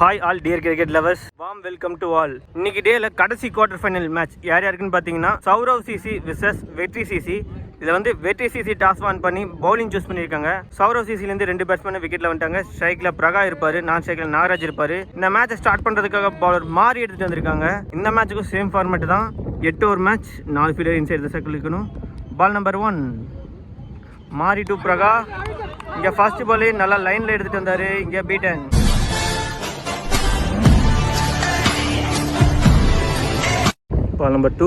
Hi all dear cricket lovers warm welcome to all இன்னைக்கு டேல கடைசி குவார்டர் ஃபைனல் மேட்ச் யார் யாருக்குன்னு பார்த்தீங்கன்னா Saurav CC versus Vetri CC இதில் வந்து வெற்றி சிசி டாஸ் ஆன் பண்ணி பவுலிங் சூஸ் பண்ணியிருக்காங்க சௌரவ் சிசிலேருந்து ரெண்டு பேட்ஸ்மேன் விக்கெட்டில் வந்துட்டாங்க. ஸ்ட்ரைக்கில் பிரகா இருப்பார் நான் ஸ்ட்ரைக்கில் நாகராஜ் இருப்பார். இந்த மேட்சை ஸ்டார்ட் பண்ணுறதுக்காக பவுலர் மாறி எடுத்துகிட்டு வந்திருக்காங்க. இந்த மேட்ச்சுக்கும் சேம் ஃபார்மேட் தான். எட்டு ஒரு மேட்ச் நாலு ஃபீல்டர் இன்சைட் த சர்க்கிள் இருக்கணும். Ball number one Mari to Praka இங்கே ஃபர்ஸ்ட் பாலே நல்லா லைனில் எடுத்துகிட்டு வந்தார். இங்கே பீட்டன் பால் நம்பர் டூ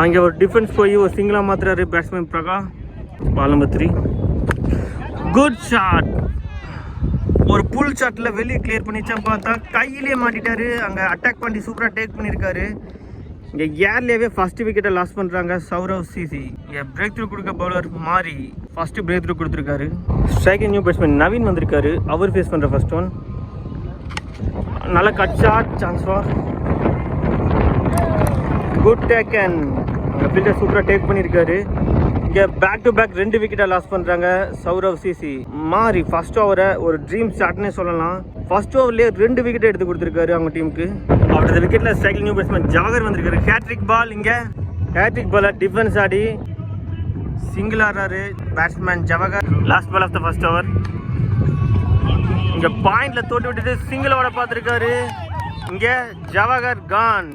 அங்கே ஒரு டிஃபென்ஸ் போய் ஒரு சிங்கிளாக மாத்துறாரு batsman Praka. Ball number three good shot ஒரு புல் ஷாட்டில் வெளியே கிளியர் பண்ணிச்சா பார்த்தா கையிலே மாட்டிட்டாரு. அங்கே அட்டாக் பண்ணி சூப்பராக டேக் பண்ணியிருக்காரு இங்கே ஏர்லேயே ஃபஸ்ட்டு விக்கெட்டை லாஸ் பண்ணுறாங்க சௌரவ் சிசி. இங்கே பிரேக் த்ரூ கொடுக்க bowler Mari first break through கொடுத்துருக்காரு ஸ்ட்ரைக்கிங் நியூ பேட்ஸ்மேன் நவீன் வந்திருக்காரு. அவர் ஃபேஸ் பண்ணுற ஃபர்ஸ்ட் ஒன் நல்ல cut shot chance for good take taken fielder சூப்பராக டேக் பண்ணியிருக்காரு இங்கே பேக் டு பேக் ரெண்டு விக்கெட்டை லாஸ் பண்ணுறாங்க சௌரவ் சிசி. மாறி ஃபர்ஸ்ட் ஓவரை ஒரு ட்ரீம் ஷாட்னே சொல்லலாம். ஃபர்ஸ்ட் ஓவர்லேயே ரெண்டு விக்கெட் எடுத்து கொடுத்துருக்காரு அவங்க டீமுக்கு அவரது விக்கெட்டில் ஸ்ட்ரைக்கிங் நியூ பேட்ஸ்மேன் ஜாகர் வந்திருக்காரு. ஹேட்ரிக் பால் இங்கே. ஹேட்ரிக் பாலை டிஃபென்ஸ் ஆடி சிங்கிள் ஆடுறாரு batsman Jawahar last ball of the first over இங்கே பாயிண்டில் தோட்டு விட்டுட்டு சிங்கிளோட பார்த்துருக்காரு. இங்கே ஜவஹர் கான்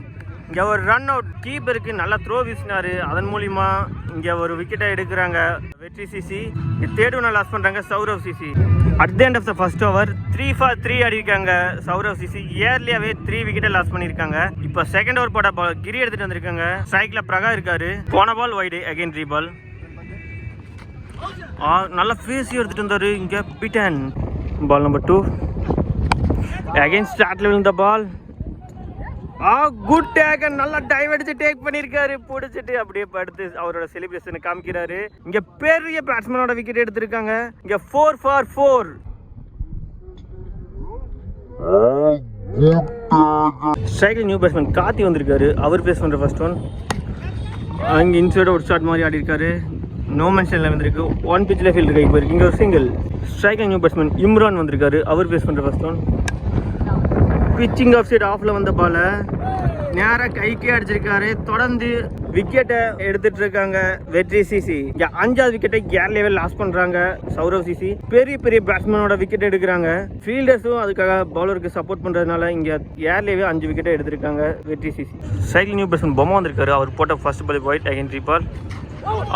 இங்கே ஒரு ரன் அவுட் கீப்பருக்கு நல்லா த்ரோ வீசினார். அதன் மூலிமா இங்கே ஒரு விக்கெட்டை எடுக்கிறாங்க. வெற்றி சிசி. தேர்டு ஒன்று லாஸ் பண்ணுறாங்க Sourav CC. At the end of the first over three for three அடிக்கிறாங்க சௌரவ் சிசி. இயர்லியாகவே த்ரீ விக்கெட்டை லாஸ் பண்ணியிருக்காங்க இப்போ செகண்ட் ஓவர் போட்ட பால் கிரி எடுத்துட்டு வந்திருக்காங்க. ஸ்ட்ரைக்கில் பிரகா இருக்கார். போன ball wide again three ball ah ஃபேஸி எடுத்துகிட்டு வந்தார். இங்கே beaten ball number two again ஸ்டார்ட்ல விழுந்த பால் ஆ குட் டேக் நல்லா டைவ் அடிச்சு டேக் பண்ணியிருக்காரு பிடிச்சிட்டு அப்படியே படுத்து அவரோட செலிப்ரேஷனை காமிக்கிறாரு. இங்க பெரிய பேட்ஸ்மேனோட விக்கெட் எடுத்திருக்காங்க. இங்க ஃபோர் ஃபார் ஃபோர் ஸ்ட்ரைக்கில் நியூ பேட்ஸ்மேன் காத்தி வந்திருக்காரு. அவர் பேஸ் பண்ணுற ஃபர்ஸ்ட் ஒன் அங்கே இன்சைட் ஒரு ஷாட் மாதிரி ஆடி இருக்காரு நோ மென்ஷனில் வந்திருக்கு. ஒன் பிச்சில் ஃபீல்டு கைக்கு போயிருக்கு. இங்கே ஒரு சிங்கிள் ஸ்ட்ரைக்கில் நியூ பேட்ஸ்மேன் இம்ரான் வந்திருக்காரு. அவர் பேஸ் பண்ணுற first one pitching off side ஆஃப்ல வந்த பால நேராக கைக்கே அடிச்சிருக்காரு. தொடர்ந்து விக்கெட்டை எடுத்துட்டு இருக்காங்க வெற்றி சிசி. அஞ்சாவது விக்கெட்டை கேர்லேயே லாஸ் பண்றாங்க சௌரவ் சிசி. பெரிய பெரிய பேட்ஸ்மேனோட விக்கெட் எடுக்கிறாங்க. ஃபீல்டர்ஸும் அதுக்காக பவுலருக்கு சப்போர்ட் பண்றதுனால இங்க ஏர்லேயே அஞ்சு விக்கெட்டை எடுத்திருக்காங்க வெற்றி சிசி. சைக்கிள் நியூ பேட்ஸ்மேன் பொம்மை வந்திருக்காரு. அவர் போட்ட first ball wide again three ball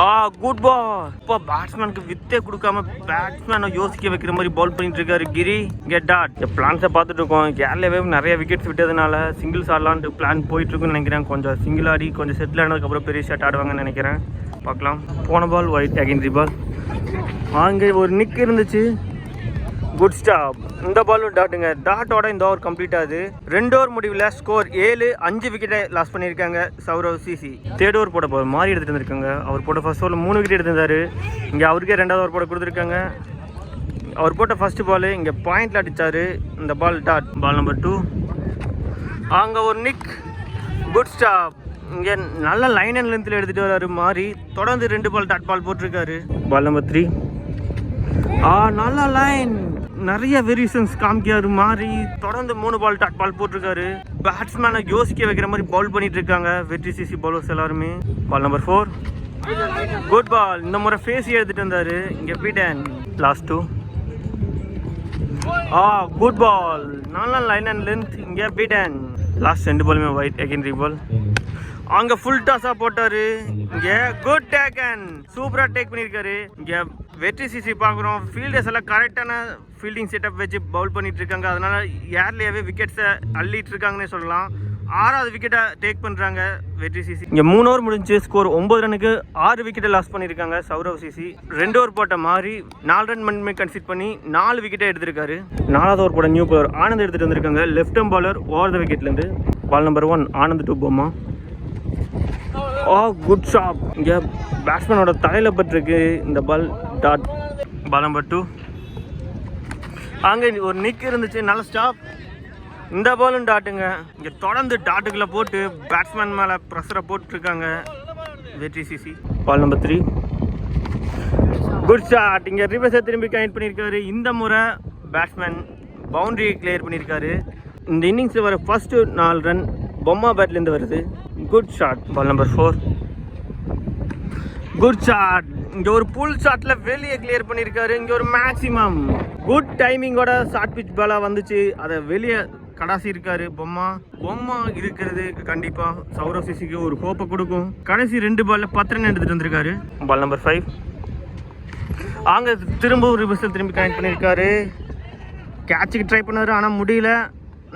ah good ball இப்போ பேட்ஸ்மேனுக்கு வித்தே கொடுக்காம பேட்ஸ்மேனை யோசிக்க வைக்கிற மாதிரி பவுல் பண்ணிட்டு இருக்காரு கிரி. கெட் ஆட் இந்த பிளான்ஸை பார்த்துட்டு இருக்கோம். கேரளாவே நிறைய விக்கெட்ஸ் விட்டதுனால சிங்கிள்ஸ் ஆடலான்ட்டு பிளான் போயிட்டு இருக்குன்னு நினைக்கிறேன். கொஞ்சம் சிங்கிள் ஆடி கொஞ்சம் செட்டில் ஆனதுக்கப்புறம் பெரிய ஷாட் ஆடுவாங்கன்னு நினைக்கிறேன். பார்க்கலாம். போன பால் ஒயிட் அகைன் பால் அங்கே ஒரு நிக் இருந்துச்சு. குட் ஸ்டாப் இந்த பாலும் டாட்டுங்க டாட்டோட இந்த ஓவர் கம்ப்ளீட் ஆகுது. ரெண்டு ஓவர் முடிவில் ஸ்கோர் ஏழு அஞ்சு விக்கெட்டை லாஸ் பண்ணியிருக்காங்க சௌரவ் சிசி தேர்ட் ஓவர் போட போகிற மாறி எடுத்துட்டு வந்திருக்காங்க. அவர் போட்ட ஃபர்ஸ்ட் ஓவரில் மூணு விக்கெட் எடுத்திருந்தாரு. இங்கே அவருக்கே ரெண்டாவது ஓவர் போட கொடுத்துருக்காங்க. அவர் போட்ட ஃபர்ஸ்ட் பால் இங்கே பாயிண்டில் அடித்தார் இந்த ball dot ball number two அங்கே ஒரு நிக் குட் ஸ்டாப் இங்கே நல்ல லைன் அண்ட் லென்த்தில் எடுத்துகிட்டு வராரு மாறி. தொடர்ந்து ரெண்டு பால் டாட் பால் போட்டிருக்காரு. பால் நம்பர் த்ரீ ஆ நல்ல லைன் நிறைய வேரியேஷன்ஸ் காமிக்காரு மாறி தொடர்ந்து மூணு பால் டாட் பால் போட்டிருக்காரு. பேட்ஸ்மேனை யோசிக்க வைக்கிற மாதிரி பவுல் பண்ணிட்டு இருக்காங்க வெற்றி சிசி பவுலர்ஸ் எல்லாருமே. Ball number four good ball இந்த முறை ஃபேஸ் எடுத்துட்டு வந்தாரு. இங்க beaten last two ah good ball நல்ல லைன் அண்ட் லென்த் இங்க பீட்டன் லாஸ்ட் ரெண்டு பாலுமே ஒயிட் அகைன் பால் அங்க ஃபுல் டாஸா போட்டாரு. இங்க குட் டேக்கன் சூப்பரா டேக் பண்ணிருக்காரு. இங்க வெற்றி சிசி பார்க்குறோம். ஃபீல்டர்ஸ் எல்லாம் கரெக்டான ஃபீல்டிங் செட்டப் வச்சு பவுல் பண்ணிட்டு இருக்காங்க. அதனால ஏர்லியாகவே விக்கெட்ஸை அள்ளிட்டு இருக்காங்கன்னே சொல்லலாம். ஆறாவது விக்கெட்டை டேக் பண்ணுறாங்க வெற்றி சிசி. இங்கே மூணு ஓவர் முடிஞ்சு ஸ்கோர் ஒம்பது ரனுக்கு ஆறு விக்கெட்டை லாஸ் பண்ணியிருக்காங்க சௌரவ் சிசி. ரெண்டு ஓவர் போட்ட மாதிரி நாலு ரன் மட்டுமே கன்சிட் பண்ணி நாலு விக்கெட்டை எடுத்திருக்காரு. நாலாவது ஓவர் போட நியூ பாலர் ஆனந்த் எடுத்துகிட்டு வந்திருக்காங்க. Left arm bowler over the விக்கெட்லேருந்து ball number one Anand to Bomma oh good shop இங்கே பேட்ஸ்மேனோட தலையில் பட்டிருக்கு. இந்த ball dot ball number two அங்கே ஒரு நிக் இருந்துச்சு. நல்ல ஸ்டாப் இந்த பாலும் டாட்டுங்க இங்கே தொடர்ந்து டாட்டுக்குள்ளே போட்டு பேட்ஸ்மேன் மேலே ப்ரெஷரை போட்டுருக்காங்க. Vetri CC ball number three good shot இங்கே ரிவர்ஸை திரும்பி கனெக்ட் பண்ணியிருக்காரு இந்த முறை பேட்ஸ்மேன் பவுண்ட்ரி கிளியர் பண்ணியிருக்காரு இந்த இன்னிங்ஸில் வர ஃபஸ்ட்டு நாலு ரன் பொம்மா பேட்லேருந்து வருது. Good shot ball number four good shot இங்கே ஒரு புல் ஷாட்டில் வெளியே கிளியர் பண்ணியிருக்காரு இங்கே ஒரு மேக்ஸிமம் குட் டைமிங்கோட ஷார்ட் பிச் பாலாக வந்துச்சு. அதை வெளியே கடாசி இருக்காரு. பொம்மா. பொம்மா இருக்கிறது கண்டிப்பாக சௌரவ் சிசிக்கு ஒரு ஹோப்பை கொடுக்கும். கடைசி ரெண்டு பால்ல பத்து ரன் எடுத்துட்டு வந்திருக்காரு. பால் நம்பர் ஃபைவ் அங்கே திரும்ப ஒரு விசில் திரும்பி கனெக்ட் பண்ணியிருக்காரு கேட்சுக்கு ட்ரை பண்ணாரு ஆனால் முடியல.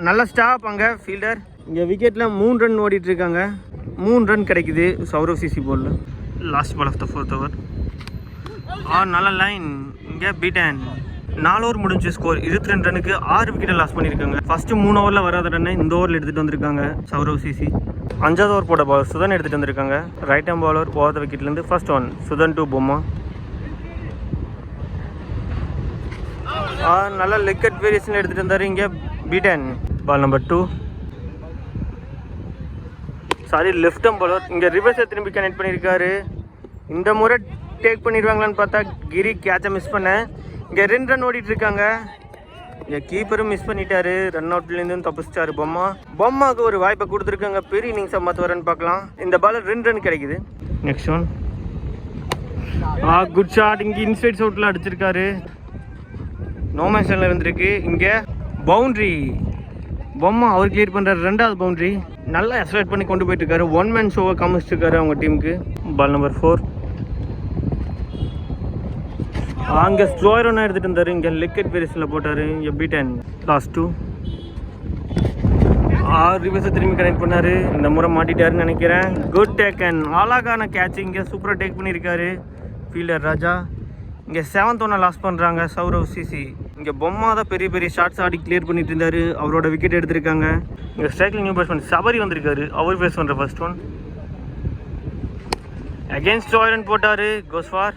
நல்ல ஸ்டாப் அங்கே ஃபீல்டர் இங்கே விக்கெட்டில் மூணு ரன் ஓடிட்டு இருக்காங்க. மூணு ரன் கிடைக்குது சௌரவ் சிசி போலில் last ball of the fourth over ah நல்ல லைன் இங்கே பீட்டன் நாலு ஓவர் முடிஞ்சு ஸ்கோர் இருபத்தி ரெண்டு ரனுக்கு ஆறு விக்கெட்டை லாஸ் பண்ணியிருக்காங்க. ஃபஸ்ட்டு மூணு ஓவரில் வராத ரன்னை இந்த ஓவரில் எடுத்துகிட்டு வந்திருக்காங்க சௌரவ் சிசி. அஞ்சாவது ஓவர் போட பாலர் சுதன் எடுத்துகிட்டு வந்திருக்காங்க. ரைட் ஹேம் பாலர் போகாத விக்கெட்லேருந்து first one Sudhan to Bomma. Ah நல்ல லெக்கட் வேரியேஷன் எடுத்துகிட்டு வந்தார் இங்கே beaten ball number two sorry left போல. இங்கே ரிவர்ஸை திரும்பி கனெக்ட் பண்ணியிருக்காரு இந்த முறை டேக் பண்ணிடுவாங்களான்னு பார்த்தா கிரி கேட்சை மிஸ் பண்ணேன் இங்கே ரெண்டு ரன் ஓடிட்டு இருக்காங்க இங்கே கீப்பரும் மிஸ் பண்ணிட்டாரு. ரன் அவுட்லேருந்து தப்பிச்சிட்டாரு பொம்மா. பொம்மாவுக்கு ஒரு வாய்ப்பை கொடுத்துருக்காங்க. பெரிய இன்னிங்ஸை மாற்று வரேன்னு பார்க்கலாம். இந்த பால் ரெண்டு ரன் கிடைக்குது. நெக்ஸ்ட் ஒன் ஆ குட் ஷாட் இங்கே இன்சைட் சவுட்டில் அடிச்சிருக்காரு. நோமேஷனில் இருந்திருக்கு. இங்கே பவுண்ட்ரி பொம்மா அவர் கிளியர் பண்ணுற ரெண்டாவது பவுண்ட்ரி நல்லா எஸ்லேட் பண்ணி கொண்டு போயிட்டு இருக்காரு ஒன் மேன் ஷோவை காமிச்சிருக்காரு அவங்க டீமுக்கு பால் நம்பர் ஃபோர் அங்கே ஸ்லோயர் ஒன்றா எடுத்துகிட்டு இருந்தார். இங்கே லிக்கெட் பேரிஸில் போட்டார். இங்கே டென் லாஸ்ட் டூ ஆறு ரிவர்ஸை திரும்பி கனெக்ட் பண்ணார். இந்த முறை மாட்டிட்டாருன்னு நினைக்கிறேன். குட் டேக்கன் அழகான கேட்ச் இங்கே சூப்பராக டேக் பண்ணியிருக்காரு. ஃபீல்டர் ராஜா. இங்கே செவன்த் ஒன்றை லாஸ் பண்ணுறாங்க சௌரவ் சிசி இங்கே பொம்மா தான் பெரிய பெரிய ஷார்ட்ஸ் ஆடி கிளியர் பண்ணிட்டு இருந்தார். அவரோட விக்கெட் எடுத்திருக்காங்க. இங்கே ஸ்ட்ரைக்கிங் நியூ பேட்ஸ்மேன் சபரி வந்திருக்காரு. அவர் ஃபேஸ் பண்ணுற ஃபர்ஸ்ட் ஒன் அகேன்ஸ்ட் ராயரன் போட்டார் கோஸ்வார்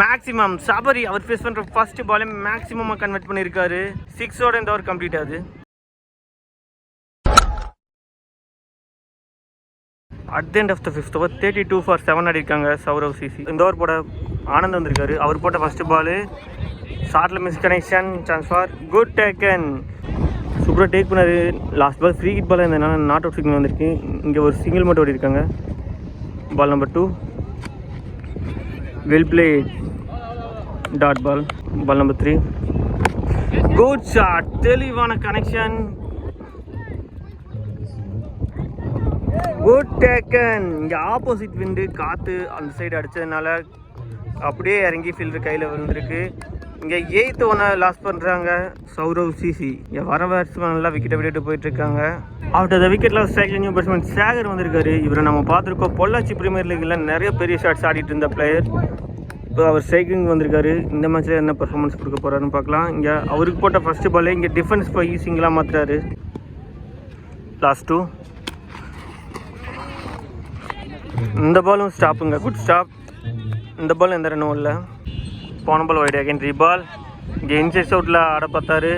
மேக்ஸிமம் சபரி அவர் ஃபேஸ் பண்ணுற ஃபர்ஸ்ட் பாலே மேக்ஸிமமாக கன்வெர்ட் பண்ணியிருக்காரு. சிக்ஸோட இந்த ஓவர் கம்ப்ளீட் ஆகுது. At the end of the fifth over thirty two for seven ஆடிருக்காங்க Saurav CC இந்த ஓவர் போட ஆனந்த் வந்திருக்காரு. அவர் போட்ட first ball ஷார்ட்டில் miss connection chance for good taken சூப்பராக டேக் பண்ணார். Last ball free hit ball இருந்ததுனால நாட் அவுட் சிக்னல் வந்திருக்கு. இங்கே ஒரு சிங்கிள் மட்டும் ஓடி இருக்காங்க ball number two well play dot ball ball number three good shot தெளிவான கனெக்ஷன் குட் டேக்கன் இங்கே ஆப்போசிட் விண்டு காற்று அந்த சைடு அடித்ததுனால அப்படியே இறங்கி ஃபீல்டர் கையில் வந்திருக்கு இங்கே எயித்து ஒன்று லாஸ் பண்ணுறாங்க சௌரவ் சிசி. இங்கே வர பேட்ஸ்மேன் நல்லா விக்கெட்டை விட்டுட்டு போயிட்டுருக்காங்க. ஆஃப்டர் த விக்கெட் லாஸ் ஸ்ட்ரைக்கில் நியூ பேட்ஸ்மேன் சேகர் வந்திருக்காரு. இவரை நம்ம பார்த்துருக்கோம். பொள்ளாச்சி பிரீமியர் லீக்கில் நிறைய பெரிய ஷாட்ஸ் ஆடிட்டு இருந்த பிளேயர் இப்போ அவர் ஸ்ட்ரைக்கிங் வந்திருக்காரு. இந்த மேட்ச்சில் என்ன பர்ஃபார்மன்ஸ் கொடுக்க போகிறாருன்னு பார்க்கலாம். இங்கே அவருக்கு போட்ட ஃபஸ்ட்டு பாலே இங்கே டிஃபென்ஸ் போய் ஈஸிங்கெலாம் மாற்றுறாரு லாஸ்ட் டூ இந்த பாலும் ஸ்டாப்புங்க குட் ஸ்டாப் இந்த பால் எந்த ரன்னும் இல்லை. போன ball wide again three ball இங்கே இன்சைட் அவுட்டில் ஆட பார்த்தாரு.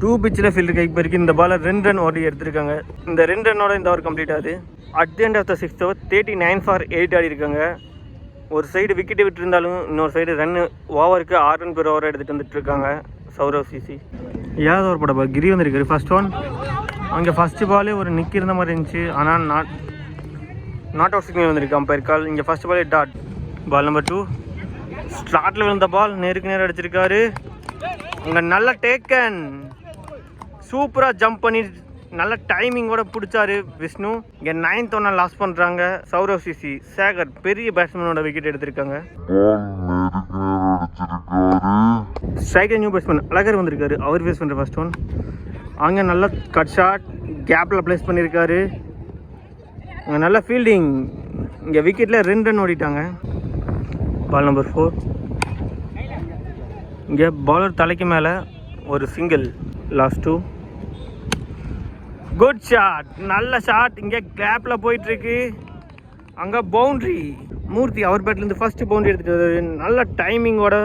டூ பிச்சில் ஃபீல்டு கைக்கு போயிருக்கு இந்த பாலை ரெண்டு ரன் ஓடி எடுத்திருக்காங்க. இந்த ரெண்டு ரன்னோட இந்த ஓவர் கம்ப்ளீட் ஆகுது. At the end of the sixth over thirty nine for eight ஆடி இருக்காங்க. ஒரு சைடு விக்கெட்டு விட்டுருந்தாலும் இன்னொரு சைடு ரன்னு ஓவருக்கு ஆறு ரன் பெர் ஓவர் எடுத்துகிட்டு வந்துட்டு இருக்காங்க. சௌரவ் சிசி. ஏதாவது ஒரு படம் கிரி வந்திருக்காரு. ஃபர்ஸ்ட் ஒன் அங்கே ஃபஸ்ட்டு பாலே ஒரு நிற்கிருந்த மாதிரி இருந்துச்சு. ஆனால் நாட் நாட் அவுட் சிக்னல் வந்திருக்கு அம்பையர் கால் இங்கே ஃபர்ஸ்ட் பாலே டாட் பால் நம்பர் டூ ஸ்டார்ட்டில் விழுந்த பால் நேருக்கு நேரம் அடிச்சிருக்காரு. அங்கே நல்ல டேக்கன் சூப்பராக ஜம்ப் பண்ணி நல்ல டைமிங்கோட பிடிச்சாரு விஷ்ணு. இங்கே நைன்த் ஒன்னா லாஸ் பண்ணுறாங்க சௌரவ் சிசி சேகர் பெரிய பேட்ஸ்மேனோட விக்கெட் எடுத்திருக்காங்க. ஸ்ட்ரைக்கர் நியூ பேட்ஸ்மேன் அழகர் வந்திருக்காரு. அவர் பேஸ் பண்ணுற ஃபர்ஸ்ட் ஒன் அங்கே நல்ல கட் ஷாட் கேப்பில் ப்ளேஸ் பண்ணியிருக்காரு அங்கே நல்ல ஃபீல்டிங் இங்கே விக்கெட்டில் ரெண்டு ரன் ஓடிட்டாங்க. பால் நம்பர் ஃபோர் இங்கே பாலர் தலைக்கு மேலே ஒரு single last two good shot நல்ல ஷாட் இங்கே கேப்பில் போயிட்டுருக்கு. அங்கே பவுண்ட்ரி மூர்த்தி அவர் பேட்லேருந்து ஃபஸ்ட்டு பவுண்டரி எடுத்துகிட்டு வர்றாரு. நல்ல டைமிங்கோட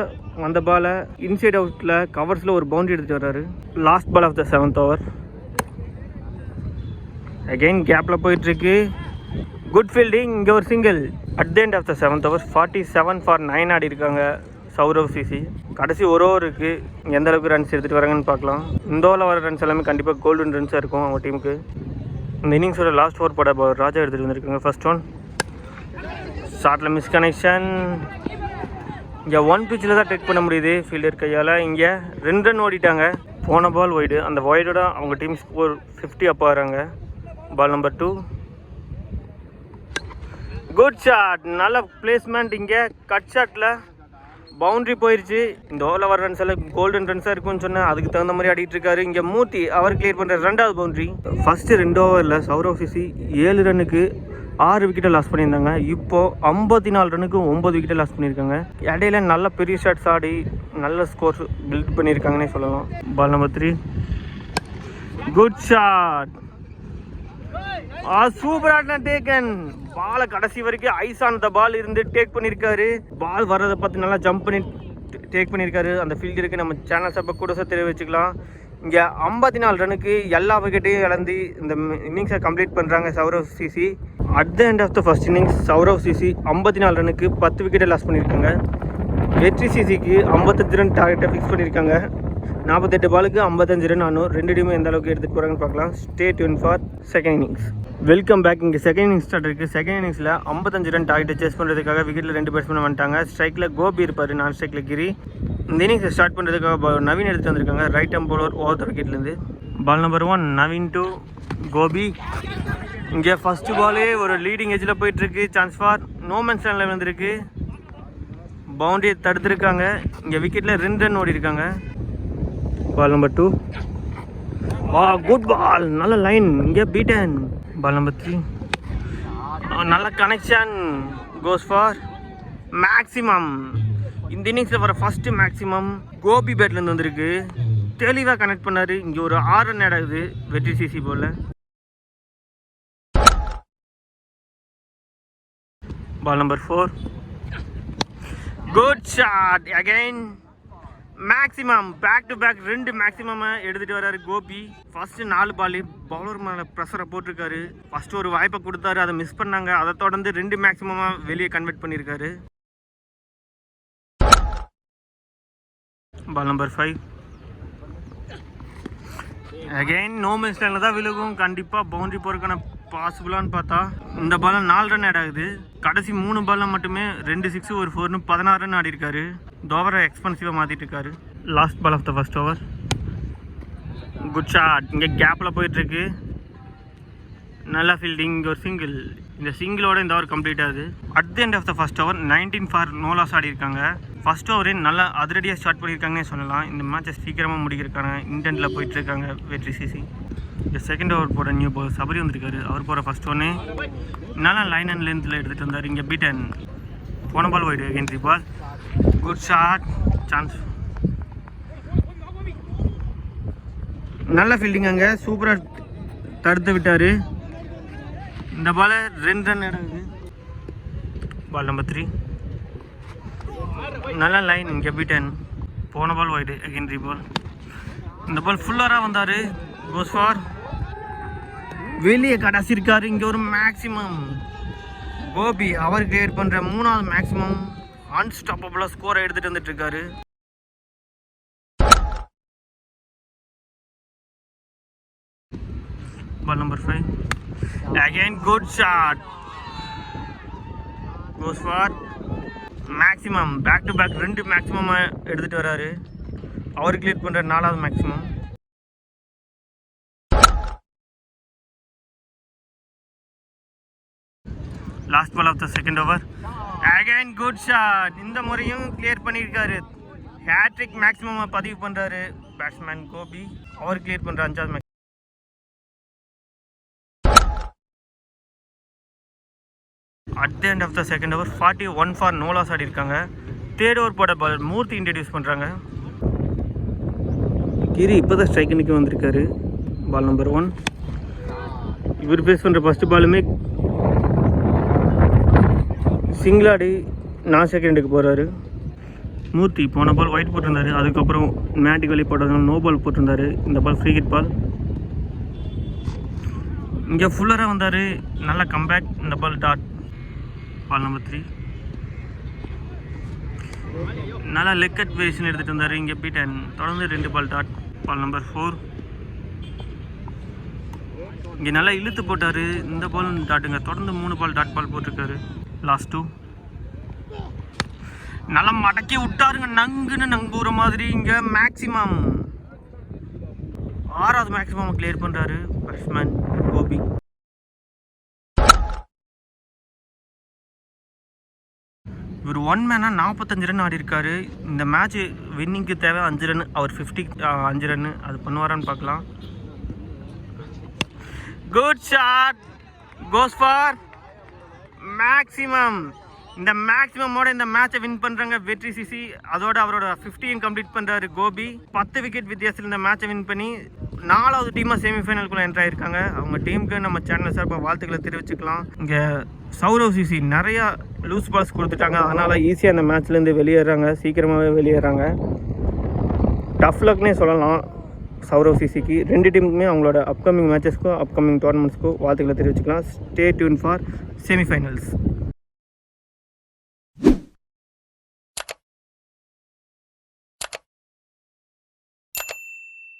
வந்த பாலை இன்சைட் அவுட்டில் கவர்ஸில் ஒரு பவுண்டரி எடுத்துகிட்டு வர்றாரு. Last ball of the seventh over again கேப்பில் போயிட்டுருக்கு. குட் ஃபீல்டிங் இங்கே ஒரு single at the end of the seventh overs forty seven for nine ஆடி இருக்காங்க சௌரவ் சிசி கடைசி ஒரு ஓவருக்கு எந்த அளவுக்கு ரன்ஸ் எடுத்துகிட்டு வராங்கன்னு பார்க்கலாம். இந்த ஓவரில் வர ரன்ஸ் எல்லாமே கண்டிப்பாக கோல்டன் ரன்ஸாக இருக்கும் அவங்க டீமுக்கு இந்த இன்னிங்ஸோட லாஸ்ட் ஓவர் பட ப- ராஜா எடுத்துகிட்டு வந்திருக்காங்க ஃபர்ஸ்ட் ஒன் ஷார்ட்டில் மிஸ் கனெக்ஷன் இங்கே ஒன் பிச்சில் தான் டெக் பண்ண முடியுது ஃபீல்டர் கையால். இங்கே ரெண்டு ரன் ஓடிட்டாங்க. போன பால் ஒய்டு அந்த ஒய்டோட அவங்க டீம் ஸ்கோர் ஃபிஃப்டி அப்போ ஆகிறாங்க. Ball number two good shot நல்ல பிளேஸ்மெண்ட் இங்கே. கட் ஷாட்டில் பவுண்ட்ரி போயிடுச்சு இந்த ஓவரில் வர ரன்ஸ் எல்லாம் கோல்டன் ரன்ஸாக இருக்கும்னு சொன்னேன். அதுக்கு தகுந்த மாதிரி ஆடிட்டு இருக்காரு. இங்கே மூர்த்தி அவர் கிளியர் பண்ணுற ரெண்டாவது பவுண்ட்ரி ஃபஸ்ட்டு ரெண்டு ஓவரில் சௌரவ் சிசி ஏழு ரன்னுக்கு ஆறு விக்கெட்டை லாஸ் பண்ணியிருந்தாங்க. இப்போது ஐம்பத்தி நாலு ரன்னுக்கு ஒம்பது விக்கெட்டை லாஸ் பண்ணியிருக்காங்க. இடையில நல்ல பெரிய ஷாட்ஸ் ஆடி நல்ல ஸ்கோர் பில்ட் பண்ணியிருக்காங்கன்னே சொல்லலாம். Ball number three good shot ah taken. பாலை கடைசி வரைக்கும் ஐஸ் ஆன் த பால் இருந்து டேக் பண்ணியிருக்காரு. பால் வர்றதை பார்த்து நல்லா ஜம்ப் பண்ணி டேக் பண்ணியிருக்காரு. அந்த ஃபீல்டருக்கு நம்ம சேனல் சப்ப கூட தெரிவிச்சுக்கலாம். இங்கே ஐம்பத்தி நாலு ரனுக்கு எல்லா விக்கெட்டையும் இழந்து இந்த இன்னிங்ஸை கம்ப்ளீட் பண்ணுறாங்க Sourav CC. At the end of the first innings Sourav CC ஐம்பத்தி நாலு ரனுக்கு பத்து விக்கெட்டை லாஸ் பண்ணியிருக்காங்க. வெற்றி சிசிக்கு ஐம்பத்தஞ்சு ரன் டார்கெட்டை ஃபிக்ஸ் பண்ணியிருக்காங்க. நாற்பத்தெட்டு பாலுக்கு ஐம்பத்தஞ்சு ரன் ஆனும் ரெண்டு டீமும் எந்த அளவுக்கு எடுத்துகிட்டு போகிறாங்கன்னு பார்க்கலாம். Stay tune for second innings welcome back இங்கே செகண்ட் இன்னிங்ஸ் ஸ்டார்ட் இருக்குது செகண்ட் இன்னிங்ஸில் ஐம்பத்தஞ்சு ரன் டார்கெட்டை சேஸ் பண்ணுறதுக்காக விக்கெட்டில் ரெண்டு பேட்ஸ்மேன் வந்துட்டாங்க. ஸ்ட்ரைக்கில் கோபி இருப்பார் நான் ஸ்ட்ரைக்கில் கிரி. இந்த இன்னிங்ஸை ஸ்டார்ட் பண்ணுறதுக்காக நவீன் எடுத்து வந்திருக்காங்க. Right arm bowler over விக்கெட்லேருந்து ball number one Naveen to Gopi. இங்கே ஃபஸ்ட்டு பாலே ஒரு லீடிங் ஏஜில் போயிட்டுருக்கு சான்ஸ் ஃபார் நோமன்ஸ் ஸ்டாண்டில் வந்திருக்கு பவுண்டரியை தடுத்துருக்காங்க. இங்கே விக்கெட்டில் ரெண்டு ரன் ஓடி இருக்காங்க பால் நம்பர் டூ வா குட் பால் நல்ல லைன் இங்கே பீட்டன் பால் நம்பர் த்ரீ நல்ல கனெக்ஷன் கோஸ் ஃபார் மேக்ஸிமம் இந்த இன்னிங்ஸில் வர ஃபஸ்ட்டு மேக்ஸிமம் கோபி பேட்லேருந்து வந்திருக்கு. தெளிவாக கனெக்ட் பண்ணார். இங்கே ஒரு ஆறு ரன் ஆகுது. Vetri CC pole ball number four good shot again maximum back to back ரெண்டு மேக்ஸிமம் எடுத்துகிட்டு வராரு கோபி. ஃபஸ்ட்டு நாலு பால் பவுலர் மேலே ப்ரெஷரை போட்டிருக்காரு. ஃபஸ்ட்டு ஒரு வாய்ப்பை கொடுத்தாரு அதை மிஸ் பண்ணாங்க. அதை தொடர்ந்து ரெண்டு மேக்ஸிமமாக வெளியே கன்வெர்ட் பண்ணியிருக்காரு. Ball number five again no மிஸ்டேக்கில் தான் விழுகும். கண்டிப்பாக பவுண்ட்ரி போகிறதுக்கான பாசிபிளான்னு பார்த்தா இந்த பாலம் நாலு ரன் ஆட் ஆகுது. கடைசி மூணு பால்ல மட்டுமே ரெண்டு சிக்ஸ் ஒரு ஃபோர்னு பதினாறு ரன் ஆடி இருக்காரு ஓவரை எக்ஸ்பென்சிவாக மாற்றிட்டு இருக்காரு last ball of the first over good shot இங்கே கேப்பில் போயிட்டுருக்கு. நல்லா ஃபீல்டிங் இங்கே ஒரு சிங்கிள் இந்த சிங்கிளோட இந்த ஓவர் கம்ப்ளீட் ஆகுது. At the end of the first over nineteen for no loss ஆடி இருக்காங்க ஃபர்ஸ்ட் ஓவரே நல்லா அதிரடியாக ஸ்டார்ட் பண்ணியிருக்காங்கன்னே சொல்லலாம். இந்த மேட்சை சீக்கிரமாக முடிக்கிறக்கான இன்டென்ட்டில் போயிட்டு இருக்காங்க வெற்றி சிசி. இங்கே செகண்ட் ஓவர் போட நியூ போ சபரி வந்திருக்காரு. அவர் போகிற ஃபஸ்ட் ஒன்று நல்லா லைன் அண்ட் லென்த்தில் எடுத்துகிட்டு வந்தார். இங்கே பீட்டன் போன பால் போயிட்டு entry ball good shot chance நல்ல ஃபீல்டிங் அங்கே. சூப்பராக தடுத்து விட்டார். இந்த பால் ரெண்டு ரன் எடுக்குது. பால் நம்பர் த்ரீ நல்ல லைன் இங்கே போன பால் ஒயிடு எகென்ட்ரி பால் இந்த பால் ஃபுல்லராக வந்தார். கோஸ் ஃபார் வெளியே கடைசிருக்காரு இங்கே ஒரு மேக்ஸிமம் கோபி அவர் கிரியேட் பண்ணுற மூணாவது மேக்ஸிமம் அன்ஸ்டாப்பபிளாக ஸ்கோரை எடுத்துகிட்டு வந்துட்டு இருக்காரு ball number five again good shot goes for maximum back to back ரெண்டு மேக்ஸிமம் எடுத்துகிட்டு வராரு. அவர் கிளியர் பண்ணுற நாலாவது maximum last ball of the second over again good shot இந்த முறையும் கிளியர் பண்ணியிருக்காரு. ஹேட்ரிக் மேக்ஸிமம் பதிவு பண்ணுறாரு பேட்ஸ்மேன் கோபி. அவர் கிளியர் பண்ணுற அஞ்சாவது match at the end of the second over forty one for no loss ஆடி இருக்காங்க தேர்ட் ஓவர் போட பால் மூர்த்தி இன்ட்ரடியூஸ் பண்ணுறாங்க கிரி இப்போ தான் ஸ்ட்ரைக் நிற்க வந்திருக்காரு. பால் நம்பர் ஒன் இவர் பேஸ் பண்ணுற ஃபஸ்ட்டு பாலுமே சிங்கிளாடி நான் செகண்டுக்கு போகிறாரு மூர்த்தி போன பால் ஒயிட் போட்டிருந்தாரு. அதுக்கப்புறம் மேட்டுக்கு வெளியே போட்டதுனால நோ பால் போட்டிருந்தாரு. இந்த பால் ஃப்ரீ ஹிட் பால் இங்கே ஃபுல்லராக வந்தார். நல்ல கம்பேக் இந்த ball dot ball number three நல்லா லெக்கட் வேரியேஷன் எடுத்துகிட்டு வந்தார். இங்கே பீட்டன் தொடர்ந்து ரெண்டு ball dot ball number four இங்கே நல்லா இழுத்து போட்டார். இந்த பால் டாட்டுங்க தொடர்ந்து மூணு பால் டாட் பால் போட்டிருக்காரு. லாஸ்ட் டூ நல்லா மடக்கி விட்டாருங்க நங்குன்னு நங்கூற மாதிரி இங்கே மேக்ஸிமம் ஆறாவது மேக்ஸிமம் கிளியர் பண்ணுறாரு பேட்ஸ்மேன் கோபி. இவர் ஒன் மேனாக நாற்பத்தஞ்சு ரன் ஆடி இருக்காரு இந்த மேட்ச் வின்னிங்க்கு தேவை அஞ்சு ரன் அவர் ஃபிஃப்டி அஞ்சு ரன் அது பண்ணுவாரான்னு பார்க்கலாம். Good shot goes for maximum இந்த மேக்ஸிமமோட இந்த மேட்சை வின் பண்ணுறாங்க வெற்றி சிசி அதோட அவரோட ஃபிஃப்டியும் கம்ப்ளீட் பண்ணுறாரு கோபி. பத்து விக்கெட் வித்தியாசத்தில் இந்த மேட்சை வின் பண்ணி நாலாவது டீமாக செமிஃபைனலுக்குள்ளே என்ட்ரு ஆயிருக்காங்க. அவங்க டீமுக்கு நம்ம சேனல் சார்பாக வாழ்த்துக்களை தெரிவிச்சுக்கலாம். இங்கே சௌரவ் சிசி நிறையா லூஸ் பால்ஸ் கொடுத்துட்டாங்க. அதனால் ஈஸியாக அந்த மேட்ச்லேருந்து வெளியேறாங்க. சீக்கிரமாகவே வெளியேறாங்க. டஃப் லக்னே சொல்லலாம். சௌரவ் சிசிக்கு ரெண்டு டீமுக்குமே அவங்களோட அப்கமிங் மேட்சஸ்க்கும் அப்கமிங் டோர்னமெண்ட்ஸ்க்கும் வாழ்த்துக்களை தெரிவிச்சுக்கலாம். Stay tune for semifinals